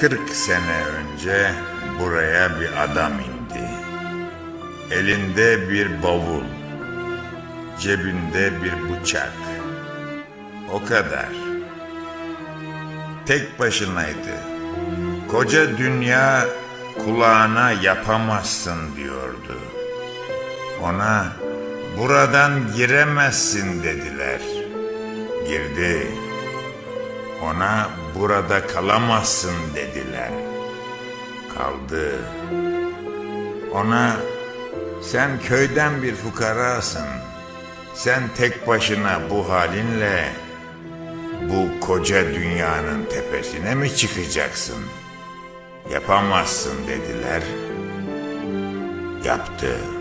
40 sene önce buraya bir adam indi. Elinde bir bavul, cebinde bir bıçak. O kadar. Tek başınaydı. Koca dünya kulağına yapamazsın diyordu. Ona buradan giremezsin dediler. Girdi. Ona burada kalamazsın dediler. Kaldı. Ona sen köyden bir fukarasın. Sen tek başına bu halinle bu koca dünyanın tepesine mi çıkacaksın? Yapamazsın dediler. Yaptı.